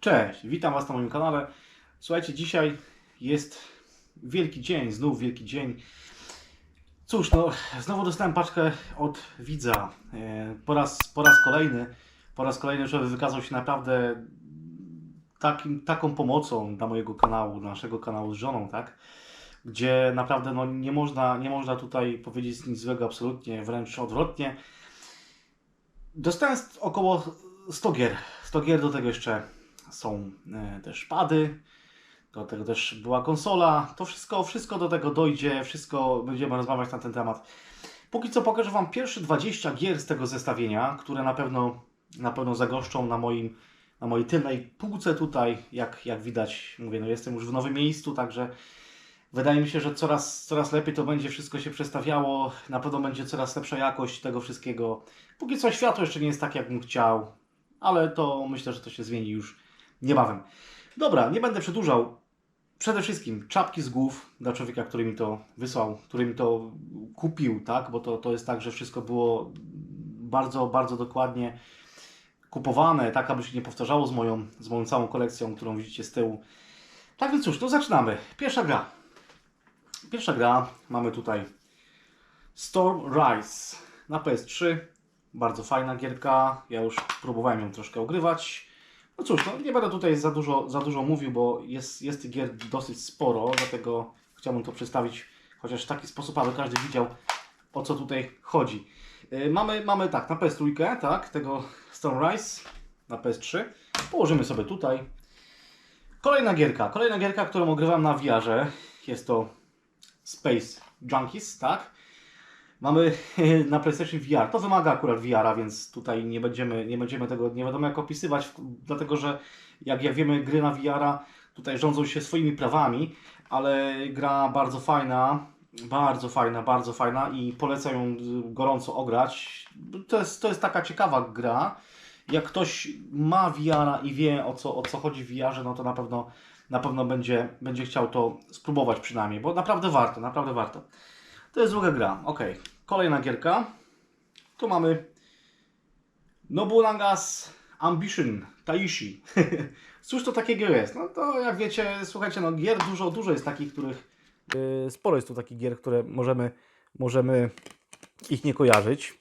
Cześć, witam Was na moim kanale. Słuchajcie, dzisiaj jest wielki dzień, znów wielki dzień. Cóż, no, znowu dostałem paczkę od widza. E, Po raz, po raz kolejny, po raz kolejny, żeby wykazał się naprawdę takim, taką pomocą dla mojego kanału, naszego kanału z żoną, tak? Gdzie naprawdę no, nie, można, nie można tutaj powiedzieć nic złego, absolutnie, wręcz odwrotnie. Dostałem st- około 100 gier. 100 gier, do tego jeszcze są e, też pady, do tego też była konsola. To wszystko, wszystko do tego dojdzie, wszystko będziemy rozmawiać na ten temat. Póki co pokażę Wam pierwsze 20 gier z tego zestawienia, które na pewno, na pewno zagoszczą na moim na mojej tylnej półce tutaj, jak, jak widać, mówię, no jestem już w nowym miejscu, także wydaje mi się, że coraz, coraz lepiej to będzie wszystko się przestawiało, na pewno będzie coraz lepsza jakość tego wszystkiego. Póki co światło jeszcze nie jest tak, jakbym chciał, ale to myślę, że to się zmieni już niebawem. Dobra, nie będę przedłużał. Przede wszystkim czapki z głów dla człowieka, który mi to wysłał, który mi to kupił, tak? Bo to, to jest tak, że wszystko było bardzo, bardzo dokładnie kupowane, tak aby się nie powtarzało z moją, z moją całą kolekcją, którą widzicie z tyłu. Tak więc cóż, to zaczynamy. Pierwsza gra. Pierwsza gra, mamy tutaj Storm Rise na PS3. Bardzo fajna gierka. Ja już próbowałem ją troszkę ogrywać. No cóż, no nie będę tutaj za dużo, za dużo mówił, bo jest, jest tych gier dosyć sporo, dlatego chciałbym to przedstawić chociaż w taki sposób, aby każdy widział o co tutaj chodzi. Yy, mamy, mamy tak, na PS3, tak, tego Storm Rise na PS3. Położymy sobie tutaj. Kolejna gierka, kolejna gierka, którą ogrywam na VR-ze. Jest to Space Junkies, tak? Mamy na PlayStation VR. To wymaga akurat VR-a, więc tutaj nie będziemy, nie będziemy tego nie wiadomo jak opisywać, dlatego że jak, jak wiemy, gry na VR-a tutaj rządzą się swoimi prawami, ale gra bardzo fajna, bardzo fajna, bardzo fajna i polecam ją gorąco ograć. To jest, to jest taka ciekawa gra. Jak ktoś ma VR-a i wie o co, o co chodzi w VR-ze, no to na pewno, na pewno będzie, będzie chciał to spróbować przynajmniej, bo naprawdę warto, naprawdę warto. To jest druga gra. Ok. Kolejna gierka. Tu mamy Nobunagas Ambition Taishi. Cóż to takiego jest? No to jak wiecie, słuchajcie, no gier dużo, dużo jest takich, których... Yy, sporo jest tu takich gier, które możemy, możemy ich nie kojarzyć.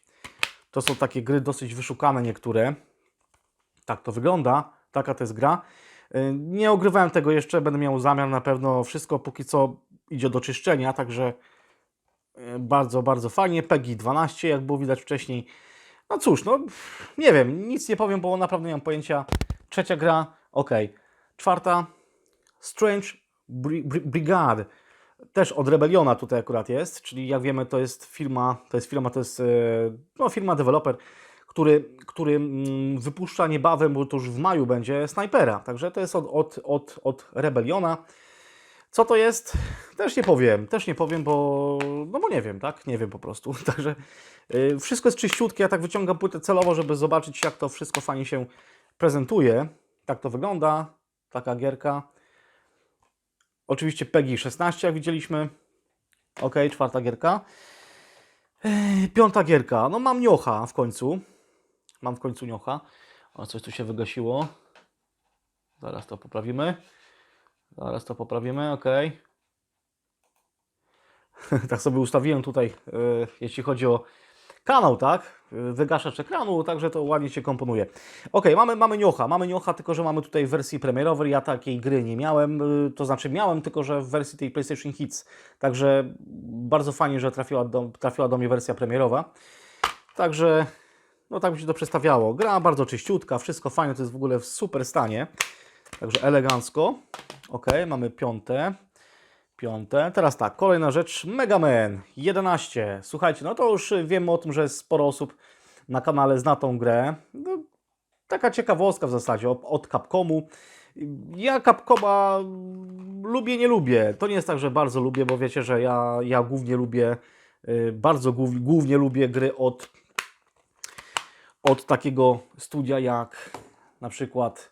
To są takie gry dosyć wyszukane niektóre. Tak to wygląda. Taka to jest gra. Yy, Nie ogrywałem tego jeszcze, będę miał zamiar na pewno. Wszystko póki co idzie do czyszczenia, także bardzo, bardzo fajnie. PEGI 12, jak było widać wcześniej. No cóż, no nie wiem, nic nie powiem, bo naprawdę nie mam pojęcia. Trzecia gra, ok. Czwarta, Strange Bri- Bri- Brigade. Też od Rebeliona tutaj akurat jest, czyli jak wiemy to jest firma, to jest firma, to jest e, no, firma deweloper, który, który mm, wypuszcza niebawem, bo to już w maju będzie, Snipera. Także to jest od, od, od, od Rebeliona. Co to jest? Też nie powiem, też nie powiem, bo, no bo nie wiem, tak? Nie wiem po prostu. Także y, wszystko jest czyściutkie. Ja tak wyciągam płytę celowo, żeby zobaczyć, jak to wszystko fajnie się prezentuje. Tak to wygląda. Taka gierka. Oczywiście PEGI 16, jak widzieliśmy. Ok, czwarta gierka. Ej, Piąta gierka. No mam niocha w końcu. Mam w końcu niocha. O, coś tu się wygasiło. Zaraz to poprawimy. Zaraz to poprawimy, ok. tak sobie ustawiłem tutaj, e, jeśli chodzi o kanał, tak? E, Wygaszacz ekranu, także to ładnie się komponuje. Ok, mamy, mamy niocha, mamy niocha, tylko że mamy tutaj w wersji premierowej. Ja takiej gry nie miałem, e, to znaczy miałem, tylko że w wersji tej PlayStation Hits. Także bardzo fajnie, że trafiła do, trafiła do mnie wersja premierowa. Także, no tak mi się to przedstawiało. Gra bardzo czyściutka, wszystko fajne, to jest w ogóle w super stanie. Także elegancko. Ok, mamy piąte. Piąte. Teraz tak, kolejna rzecz. Mega Man 11. Słuchajcie, no to już wiemy o tym, że sporo osób na kanale zna tą grę. No, taka ciekawostka w zasadzie od, Capcomu. Ja Capcoma lubię, nie lubię. To nie jest tak, że bardzo lubię, bo wiecie, że ja, ja głównie lubię, y, bardzo głów, głównie lubię gry od, od takiego studia jak na przykład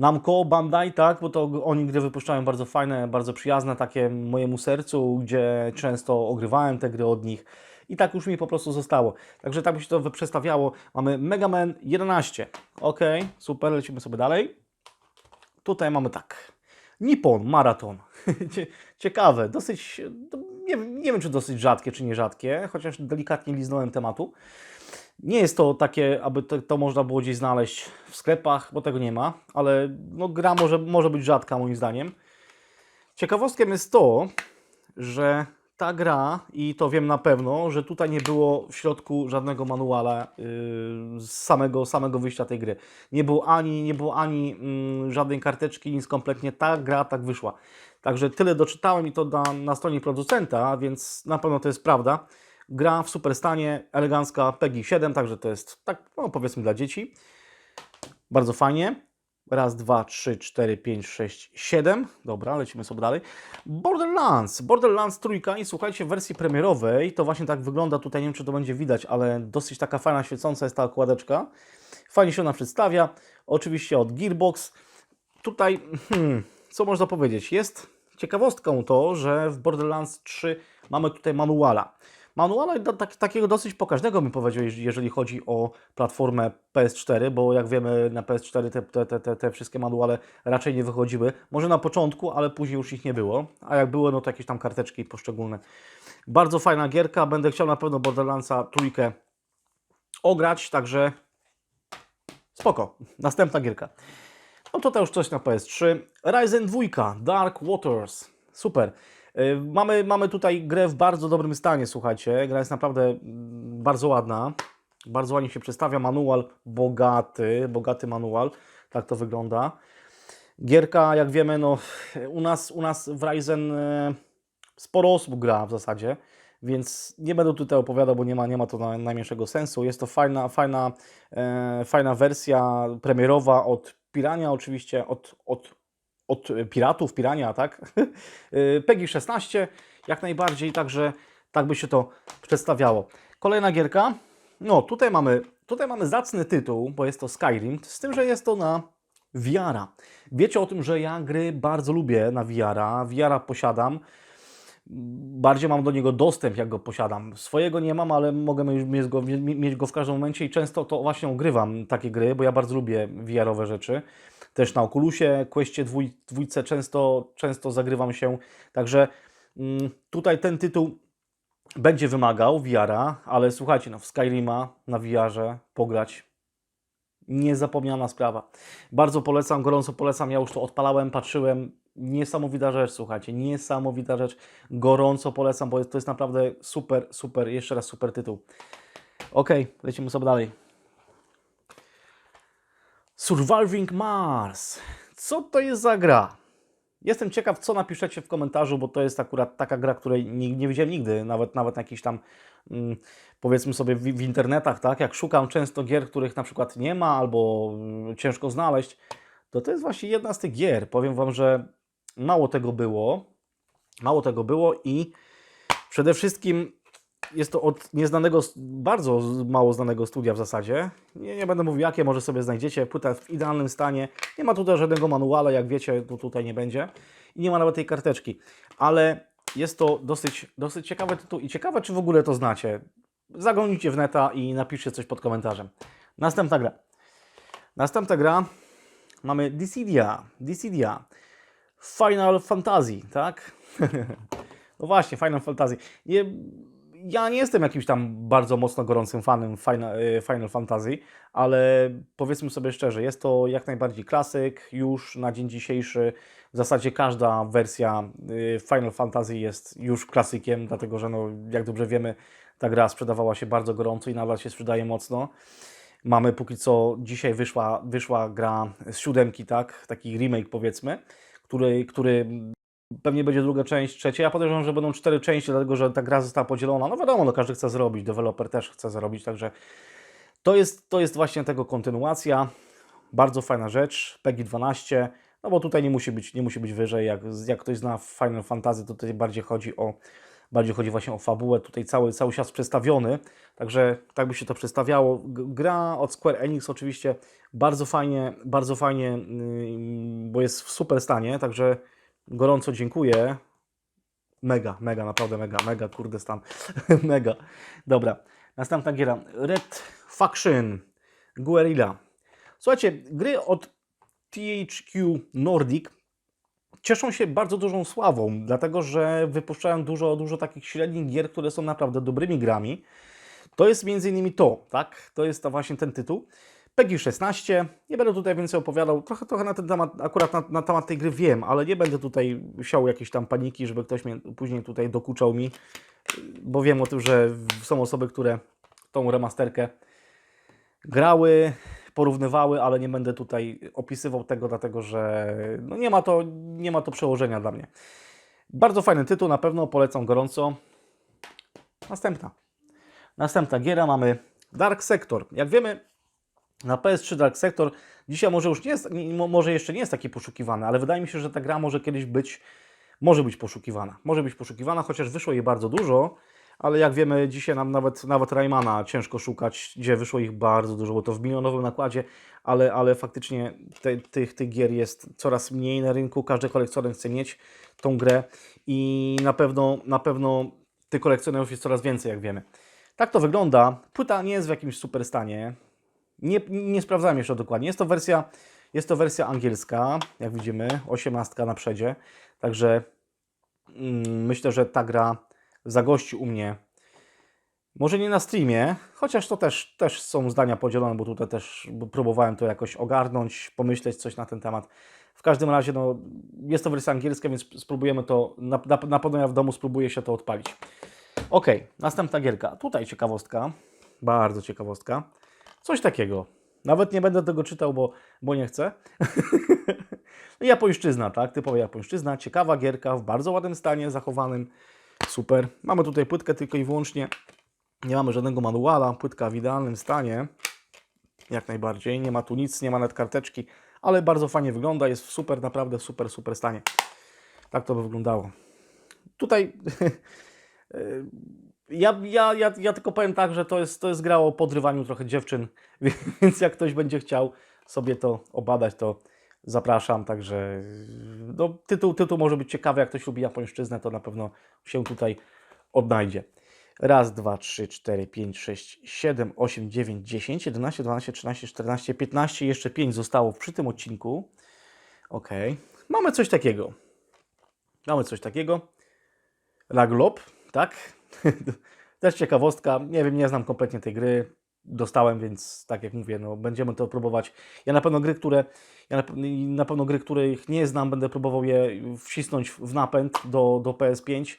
Namco, Bandai, tak, bo to oni gry wypuszczają bardzo fajne, bardzo przyjazne takie mojemu sercu, gdzie często ogrywałem te gry od nich i tak już mi po prostu zostało. Także tak by się to przestawiało. Mamy Mega Man 11. Ok, super, lecimy sobie dalej. tutaj mamy tak. Nippon Marathon. Cie- Ciekawe, dosyć, nie, nie wiem czy dosyć rzadkie, czy nierzadkie, chociaż delikatnie liznąłem tematu. Nie jest to takie, aby to, to można było gdzieś znaleźć w sklepach, bo tego nie ma, ale no, gra może, może być rzadka moim zdaniem. Ciekawostką jest to, że ta gra, i to wiem na pewno, że tutaj nie było w środku żadnego manuala yy, z samego, samego wyjścia tej gry. Nie było ani, nie było ani mm, żadnej karteczki, nic kompletnie. Ta gra tak wyszła. Także tyle doczytałem i to na, na stronie producenta, więc na pewno to jest prawda. Gra w super stanie, elegancka PEGI 7, także to jest tak, no powiedzmy dla dzieci. Bardzo fajnie. Raz, dwa, trzy, cztery, pięć, sześć, siedem. Dobra, lecimy sobie dalej. Borderlands. Borderlands trójka i słuchajcie, w wersji premierowej to właśnie tak wygląda. Tutaj nie wiem, czy to będzie widać, ale dosyć taka fajna, świecąca jest ta okładeczka. Fajnie się ona przedstawia. Oczywiście od Gearbox. Tutaj, hmm, co można powiedzieć? Jest ciekawostką to, że w Borderlands 3 mamy tutaj manuala. Manuala tak, takiego dosyć pokaźnego bym powiedział, jeż- jeżeli chodzi o platformę PS4, bo jak wiemy na PS4 te, te, te, te, te wszystkie manuale raczej nie wychodziły. Może na początku, ale później już ich nie było. A jak były, no to jakieś tam karteczki poszczególne. Bardzo fajna gierka. Będę chciał na pewno Borderlandsa trójkę ograć, także spoko. Następna gierka. No to to już coś na PS3. Ryzen 2, Dark Waters. Super. Y, Mamy, mamy tutaj grę w bardzo dobrym stanie, słuchajcie. Gra jest naprawdę mm, bardzo ładna. Bardzo ładnie się przedstawia. Manual bogaty, bogaty manual. Tak to wygląda. Gierka, jak wiemy, no, u, nas, u nas w Ryzen e, sporo osób gra w zasadzie, więc nie będę tutaj opowiadał, bo nie ma, nie ma to na, najmniejszego sensu. Jest to fajna, fajna, e, fajna wersja premierowa od Pirania, oczywiście, od, od, od piratów, Pirania, tak? E, PEGI 16, jak najbardziej, także tak by się to przedstawiało. Kolejna gierka. No, tutaj mamy, tutaj mamy zacny tytuł, bo jest to Skyrim, z tym, że jest to na VR-a. Wiecie o tym, że ja gry bardzo lubię na VR-a. VR-a posiadam. Bardziej mam do niego dostęp, jak go posiadam. Swojego nie mam, ale mogę mieć go, mie- mieć go w każdym momencie i często to właśnie ogrywam takie gry, bo ja bardzo lubię VR-owe rzeczy. Też na Oculusie, Questie dwój, dwójce często, często zagrywam się. Także mm, tutaj ten tytuł będzie wymagał VR-a, ale słuchajcie, no w Skyrima na VR-ze pograć niezapomniana sprawa. Bardzo polecam, gorąco polecam. Ja już to odpalałem, patrzyłem. Niesamowita rzecz, słuchajcie, niesamowita rzecz. Gorąco polecam, bo to jest naprawdę super, super, jeszcze raz super tytuł. Ok, lecimy sobie dalej. Surviving Mars. Co to jest za gra? Jestem ciekaw, co napiszecie w komentarzu, bo to jest akurat taka gra, której nie, nie widziałem nigdy, nawet nawet na jakichś tam, mm, powiedzmy sobie, w, w internetach, tak? Jak szukam często gier, których na przykład nie ma albo mm, ciężko znaleźć, to to jest właśnie jedna z tych gier. Powiem Wam, że mało tego było, mało tego było i przede wszystkim jest to od nieznanego, bardzo mało znanego studia w zasadzie. Nie, nie będę mówił jakie, może sobie znajdziecie. Płyta w idealnym stanie. Nie ma tutaj żadnego manuala, jak wiecie, to tutaj nie będzie. I nie ma nawet tej karteczki. Ale jest to dosyć, dosyć ciekawy tytuł i ciekawe, czy w ogóle to znacie. Zaglądnijcie w neta i napiszcie coś pod komentarzem. Następna gra. Następna gra mamy Dissidia. Dissidia. Final Fantasy, tak? no właśnie, Final Fantasy. Nie, ja nie jestem jakimś tam bardzo mocno gorącym fanem Final, y, Final Fantasy, ale powiedzmy sobie szczerze, jest to jak najbardziej klasyk. Już na dzień dzisiejszy w zasadzie każda wersja y, Final Fantasy jest już klasykiem, dlatego że no, jak dobrze wiemy, ta gra sprzedawała się bardzo gorąco i nadal się sprzedaje mocno. Mamy póki co, dzisiaj wyszła, wyszła gra z siódemki, tak? Taki remake powiedzmy, który, który pewnie będzie druga część, trzecia. Ja podejrzewam, że będą cztery części, dlatego że ta gra została podzielona. No wiadomo, no każdy chce zrobić, deweloper też chce zrobić, także to jest, to jest właśnie tego kontynuacja. Bardzo fajna rzecz, PEGI 12, no bo tutaj nie musi być, nie musi być wyżej. Jak, jak ktoś zna Final Fantasy, to tutaj bardziej chodzi o bardziej chodzi właśnie o fabułę, tutaj cały, cały świat przedstawiony, także tak by się to przedstawiało. Gra od Square Enix oczywiście bardzo fajnie, bardzo fajnie, yy, bo jest w super stanie, także gorąco dziękuję. Mega, mega, naprawdę mega, mega, kurde stan, mega. Dobra, następna giera, Red Faction, Guerrilla. Słuchajcie, gry od THQ Nordic cieszą się bardzo dużą sławą, dlatego że wypuszczają dużo, dużo takich średnich gier, które są naprawdę dobrymi grami. To jest między innymi to, tak? To jest to właśnie ten tytuł. PEGI 16. Nie będę tutaj więcej opowiadał. Trochę, trochę na ten temat, akurat na, na temat tej gry wiem, ale nie będę tutaj siał jakiejś tam paniki, żeby ktoś mnie później tutaj dokuczał mi, bo wiem o tym, że są osoby, które tą remasterkę grały, porównywały, ale nie będę tutaj opisywał tego, dlatego że no nie, ma to, nie ma to przełożenia dla mnie. Bardzo fajny tytuł, na pewno polecam gorąco. Następna. Następna giera mamy Dark Sector. Jak wiemy, na PS3 Dark Sector dzisiaj może już nie jest, może jeszcze nie jest taki poszukiwany, ale wydaje mi się, że ta gra może kiedyś być, może być poszukiwana. Może być poszukiwana, chociaż wyszło jej bardzo dużo, ale jak wiemy, dzisiaj nam nawet, nawet Raymana ciężko szukać, gdzie wyszło ich bardzo dużo, bo to w milionowym nakładzie, ale, ale faktycznie te, tych, tych gier jest coraz mniej na rynku, każdy kolekcjoner chce mieć tą grę i na pewno, na pewno tych kolekcjonerów jest coraz więcej, jak wiemy. Tak to wygląda. Płyta nie jest w jakimś super stanie. Nie, nie sprawdzałem jeszcze dokładnie. Jest to wersja, jest to wersja angielska, jak widzimy, 18 na przedzie. Także mm, myślę, że ta gra zagości u mnie. Może nie na streamie, chociaż to też, też są zdania podzielone, bo tutaj też próbowałem to jakoś ogarnąć, pomyśleć coś na ten temat. W każdym razie, no, jest to wersja angielska, więc spróbujemy to, na, na, na pewno ja w domu spróbuję się to odpalić. Ok, następna gierka. Tutaj ciekawostka, bardzo ciekawostka. Coś takiego. Nawet nie będę tego czytał, bo, bo nie chcę. Japońszczyzna, tak? Typowa japońszczyzna. Ciekawa gierka w bardzo ładnym stanie, zachowanym. Super. Mamy tutaj płytkę tylko i wyłącznie. Nie mamy żadnego manuala. Płytka w idealnym stanie. Jak najbardziej. Nie ma tu nic, nie ma nawet karteczki, ale bardzo fajnie wygląda. Jest w super, naprawdę super, super stanie. Tak to by wyglądało. Tutaj ja, ja, ja, ja tylko powiem tak, że to jest, to jest gra o podrywaniu trochę dziewczyn, więc jak ktoś będzie chciał sobie to obadać, to zapraszam. Także no, tytuł, tytuł może być ciekawy, jak ktoś lubi japońszczyznę, to na pewno się tutaj odnajdzie. Raz, dwa, trzy, cztery, pięć, sześć, siedem, osiem, dziewięć, dziesięć, jedenaście, dwanaście, trzynaście, czternaście, piętnaście, jeszcze pięć zostało przy tym odcinku. Ok. Mamy coś takiego. Mamy coś takiego. Raglob, tak? Też ciekawostka. Nie wiem, nie znam kompletnie tej gry. Dostałem, więc tak jak mówię, no, będziemy to próbować. Ja na pewno gry, które ja na, na pewno gry, których nie znam, będę próbował je wcisnąć w napęd do, do PS5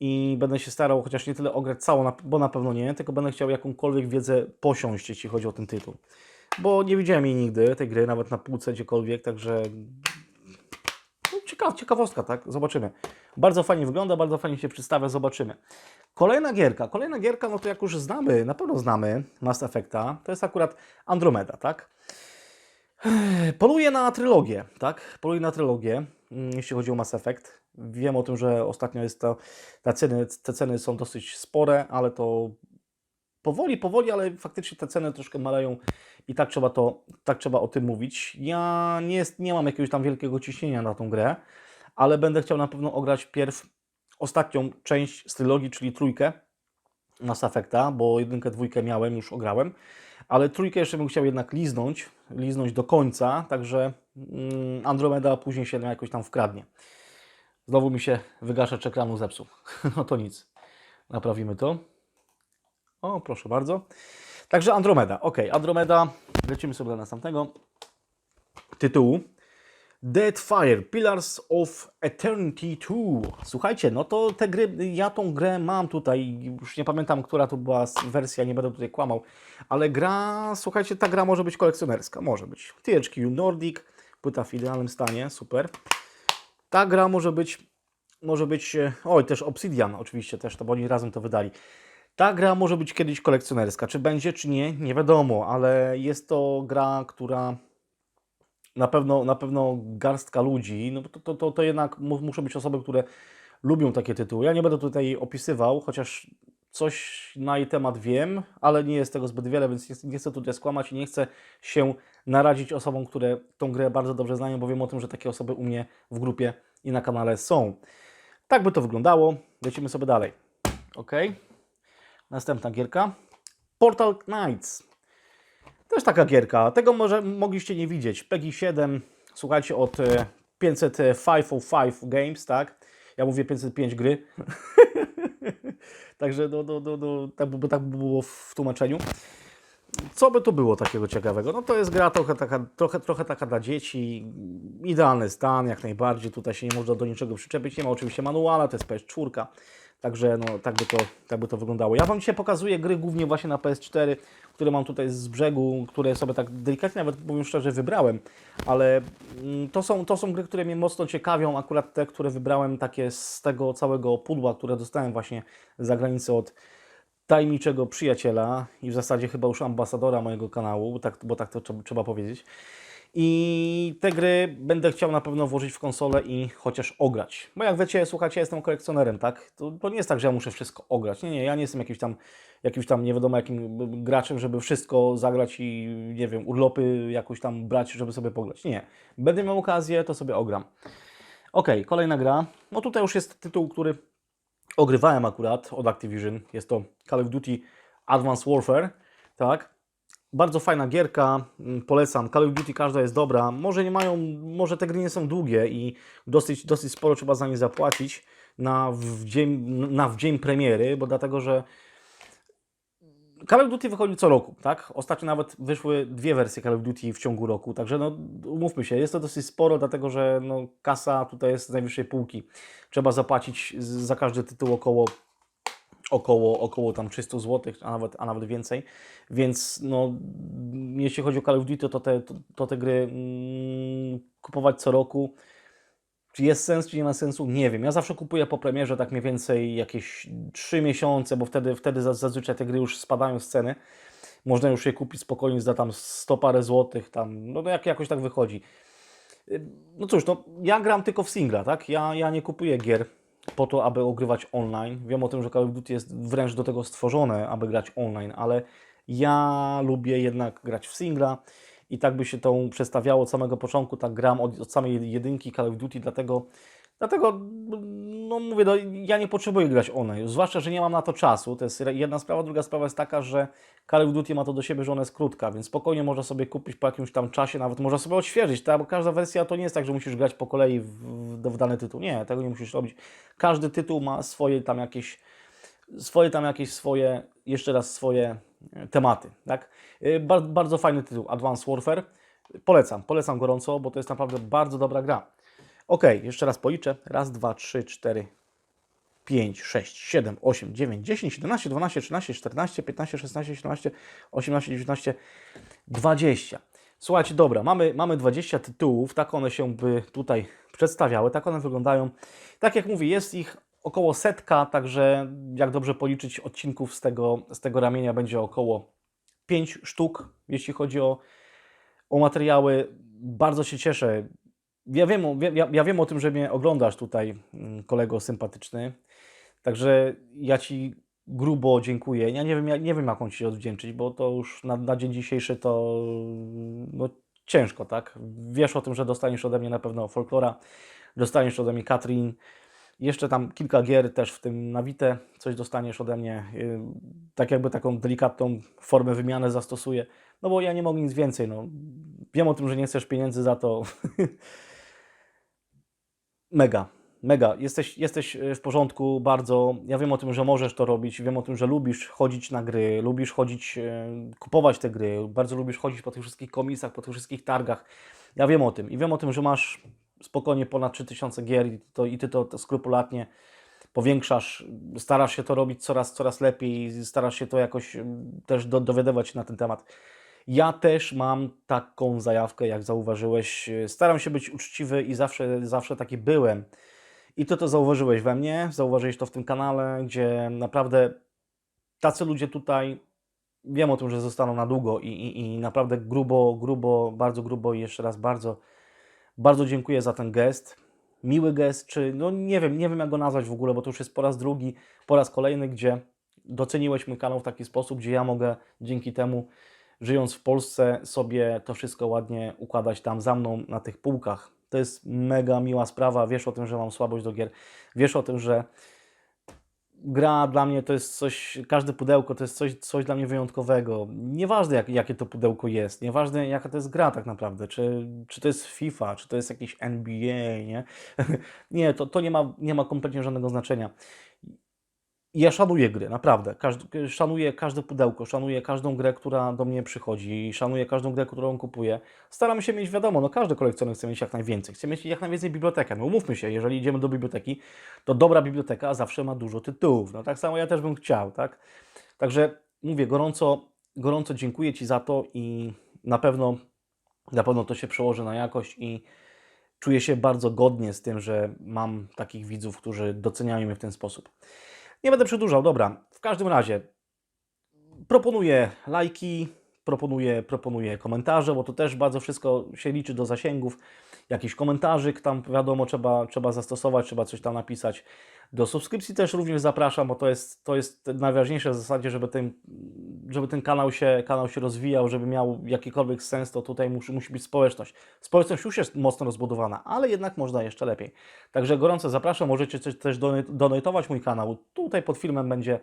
i będę się starał chociaż nie tyle ograć całą, bo na pewno nie, tylko będę chciał jakąkolwiek wiedzę posiąść, jeśli chodzi o ten tytuł. Bo nie widziałem jej nigdy, tej gry, nawet na półce gdziekolwiek, także ciekaw, ciekawostka, tak? Zobaczymy. Bardzo fajnie wygląda, bardzo fajnie się przedstawia, zobaczymy. Kolejna gierka, kolejna gierka, no to jak już znamy, na pewno znamy Mass Effecta, to jest akurat Andromeda, tak? Poluje na trylogię, tak? Poluje na trylogię, mm, jeśli chodzi o Mass Effect. Wiem o tym, że ostatnio jest to, te ceny, te ceny są dosyć spore, ale to powoli, powoli, ale faktycznie te ceny troszkę maleją i tak trzeba to, tak trzeba o tym mówić. Ja nie, jest, nie mam jakiegoś tam wielkiego ciśnienia na tą grę, ale będę chciał na pewno ograć pierw ostatnią część z trylogii, czyli trójkę Mass Effecta, bo jedynkę, dwójkę miałem, już ograłem, ale trójkę jeszcze bym chciał jednak liznąć, liznąć do końca, także mm, Andromeda później się jakoś tam wkradnie. Znowu mi się wygaszacz ekranu zepsuł. No to nic. Naprawimy to. O, proszę bardzo. Także Andromeda. Ok, Andromeda. Lecimy sobie do następnego tytułu. Deadfire, Pillars of Eternity 2. Słuchajcie, no to te gry, ja tą grę mam tutaj, już nie pamiętam, która to była wersja, nie będę tutaj kłamał, ale gra, słuchajcie, ta gra może być kolekcjonerska, może być. THQ Nordic, płyta w idealnym stanie, super. Ta gra może być, może być, e, oj, też Obsidian oczywiście też, to bo oni razem to wydali. Ta gra może być kiedyś kolekcjonerska, czy będzie, czy nie, nie wiadomo, ale jest to gra, która na pewno, na pewno garstka ludzi, no to, to, to, to jednak mu, muszą być osoby, które lubią takie tytuły. Ja nie będę tutaj opisywał, chociaż coś na jej temat wiem, ale nie jest tego zbyt wiele, więc nie, nie chcę tutaj skłamać i nie chcę się narazić osobom, które tą grę bardzo dobrze znają, bo wiem o tym, że takie osoby u mnie w grupie i na kanale są. Tak by to wyglądało. Lecimy sobie dalej. Ok. Następna gierka. Portal Knights. Też taka gierka. Tego może mogliście nie widzieć. PEGI 7, słuchajcie, od e, 505 Games, tak? Ja mówię 505 gry. Także no, no, no, no, tak, by, tak by było w tłumaczeniu. Co by tu było takiego ciekawego? No to jest gra trochę taka, trochę, trochę taka dla dzieci. Idealny stan, jak najbardziej. Tutaj się nie można do niczego przyczepić. Nie ma oczywiście manuala, to jest PS4. Także no, tak, by to, tak by to wyglądało. Ja Wam dzisiaj pokazuję gry głównie właśnie na PS4, które mam tutaj z brzegu, które sobie tak delikatnie nawet powiem szczerze wybrałem, ale mm, to są, to są gry, które mnie mocno ciekawią, akurat te, które wybrałem takie z tego całego pudła, które dostałem właśnie z zagranicy od tajemniczego przyjaciela i w zasadzie chyba już ambasadora mojego kanału, bo tak, bo tak to trzeba- trzeba powiedzieć. I te gry będę chciał na pewno włożyć w konsolę i chociaż ograć. Bo jak wiecie, słuchajcie, ja jestem kolekcjonerem, tak? To, to nie jest tak, że ja muszę wszystko ograć. Nie, nie, ja nie jestem jakimś tam, jakimś tam nie wiadomo jakim graczem, żeby wszystko zagrać i nie wiem, urlopy jakoś tam brać, żeby sobie pograć. Nie. Będę miał okazję, to sobie ogram. Ok, kolejna gra. No tutaj już jest tytuł, który ogrywałem akurat od Activision. Jest to Call of Duty Advanced Warfare, tak? Bardzo fajna gierka, mm, polecam. Call of Duty każda jest dobra. Może nie mają, może te gry nie są długie i dosyć, dosyć sporo trzeba za nie zapłacić na w dzień, na w dzień premiery, bo dlatego, że Call of Duty wychodzi co roku, tak? Ostatnio nawet wyszły dwie wersje Call of Duty w ciągu roku, także no umówmy się, jest to dosyć sporo, dlatego że no, kasa tutaj jest z najwyższej półki. Trzeba zapłacić za każdy tytuł około około, około tam 300 zł, a nawet, a nawet więcej. Więc no, jeśli chodzi o Call of Duty, to te, to, to te gry mm, kupować co roku. Czy jest sens, czy nie ma sensu? Nie wiem. Ja zawsze kupuję po premierze tak mniej więcej jakieś 3 miesiące, bo wtedy, wtedy za- zazwyczaj te gry już spadają z ceny. Można już je kupić spokojnie za tam 100 parę złotych, tam, no jak, jakoś tak wychodzi. No cóż, no, ja gram tylko w singla, tak? Ja, ja nie kupuję gier po to, aby ogrywać online. Wiem o tym, że Call of Duty jest wręcz do tego stworzone, aby grać online, ale ja lubię jednak grać w singla i tak by się to przestawiało od samego początku, tak gram od, od samej jedynki Call of Duty, dlatego, dlatego no mówię, no, ja nie potrzebuję grać online, zwłaszcza, że nie mam na to czasu, to jest jedna sprawa, druga sprawa jest taka, że Call of Duty ma to do siebie, że ona jest krótka, więc spokojnie można sobie kupić po jakimś tam czasie, nawet można sobie odświeżyć, tak? bo każda wersja to nie jest tak, że musisz grać po kolei w, w, w dany tytuł, nie, tego nie musisz robić. Każdy tytuł ma swoje tam jakieś swoje tam jakieś swoje, jeszcze raz swoje e, tematy, tak? E, Bar bardzo fajny tytuł, Advanced Warfare. Polecam, polecam gorąco, bo to jest naprawdę bardzo dobra gra. Ok, jeszcze raz policzę. Raz, dwa, trzy, cztery, pięć, sześć, siedem, osiem, dziewięć, dziesięć, 11, 12, 13, 14, 15, 16, 17, 18, 19, 20. Słuchajcie, dobra, mamy, mamy 20 tytułów, tak one się by tutaj przedstawiały, tak one wyglądają. Tak jak mówię, jest ich około setka, także jak dobrze policzyć odcinków z tego, z tego ramienia będzie około 5 sztuk, jeśli chodzi o, o materiały. Bardzo się cieszę. Ja wiem, ja, ja wiem o tym, że mnie oglądasz tutaj, mm, kolego sympatyczny. Także ja Ci grubo dziękuję. Ja nie wiem, ja nie wiem jaką Ci się odwdzięczyć, bo to już na, na dzień dzisiejszy to no, ciężko, tak? Wiesz o tym, że dostaniesz ode mnie na pewno folklora, dostaniesz ode mnie Katrin, jeszcze tam kilka gier też w tym nawite, coś dostaniesz ode mnie, yy, tak jakby taką delikatną formę wymiany zastosuję, no bo ja nie mogę nic więcej, no. Wiem o tym, że nie chcesz pieniędzy za to. Mega, mega. Jesteś, jesteś y, w porządku bardzo. Ja wiem o tym, że możesz to robić. Wiem o tym, że lubisz chodzić na gry, lubisz chodzić, y, kupować te gry. Bardzo lubisz chodzić po tych wszystkich komisach, po tych wszystkich targach. Ja wiem o tym. I wiem o tym, że masz spokojnie ponad 3000 gier i, to, i ty to, to skrupulatnie powiększasz. Starasz się to robić coraz, coraz lepiej. Starasz się to jakoś y, też do, dowiadywać na ten temat. Ja też mam taką zajawkę, jak zauważyłeś. Staram się być uczciwy i zawsze, zawsze taki byłem. I ty to zauważyłeś we mnie, zauważyłeś to w tym kanale, gdzie naprawdę tacy ludzie tutaj, wiem o tym, że zostaną na długo i, i, i naprawdę grubo, grubo, bardzo grubo i jeszcze raz bardzo, bardzo dziękuję za ten gest. Miły gest, czy no nie wiem, nie wiem jak go nazwać w ogóle, bo to już jest po raz drugi, po raz kolejny, gdzie doceniłeś mój kanał w taki sposób, gdzie ja mogę dzięki temu żyjąc w Polsce, sobie to wszystko ładnie układać tam za mną na tych półkach. To jest mega miła sprawa. Wiesz o tym, że mam słabość do gier. Wiesz o tym, że gra dla mnie to jest coś, każde pudełko to jest coś, coś dla mnie wyjątkowego. Nieważne jak, jakie to pudełko jest, nieważne jaka to jest gra tak naprawdę, czy, czy to jest FIFA, czy to jest jakiś NBA, nie? nie, to, to nie, ma, nie ma kompletnie żadnego znaczenia. Ja szanuję gry, naprawdę. Szanuję każde pudełko, szanuję każdą grę, która do mnie przychodzi, szanuję każdą grę, którą kupuję. Staram się mieć, wiadomo, no każdy kolekcjoner chce mieć jak najwięcej. Chce mieć jak najwięcej bibliotekę. No umówmy się, jeżeli idziemy do biblioteki, to dobra biblioteka zawsze ma dużo tytułów. No tak samo ja też bym chciał, tak? Także mówię, gorąco, gorąco dziękuję Ci za to i na pewno, na pewno to się przełoży na jakość i czuję się bardzo godnie z tym, że mam takich widzów, którzy doceniają mnie w ten sposób. Nie będę przedłużał, dobra. W każdym razie proponuję lajki, proponuję, proponuję komentarze, bo to też bardzo wszystko się liczy do zasięgów. Jakiś komentarzyk tam, wiadomo, trzeba, trzeba zastosować, trzeba coś tam napisać. Do subskrypcji też również zapraszam, bo to jest, to jest najważniejsze w zasadzie, żeby ten, żeby ten kanał, się, kanał się rozwijał, żeby miał jakikolwiek sens, to tutaj musi, musi być społeczność. Społeczność już jest mocno rozbudowana, ale jednak można jeszcze lepiej. Także gorąco zapraszam, możecie też donatować mój kanał. Tutaj pod filmem będzie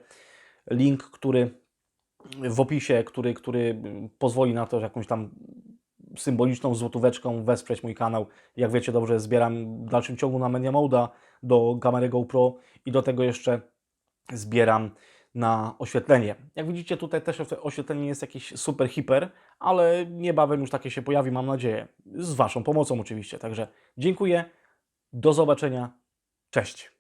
link, który w opisie, który, który pozwoli na to, że jakąś tam symboliczną złotóweczką wesprzeć mój kanał. Jak wiecie dobrze, zbieram w dalszym ciągu na Media Moda do kamery GoPro i do tego jeszcze zbieram na oświetlenie. Jak widzicie tutaj też oświetlenie jest jakieś super hiper, ale niebawem już takie się pojawi, mam nadzieję. Z Waszą pomocą oczywiście. Także dziękuję, do zobaczenia, cześć.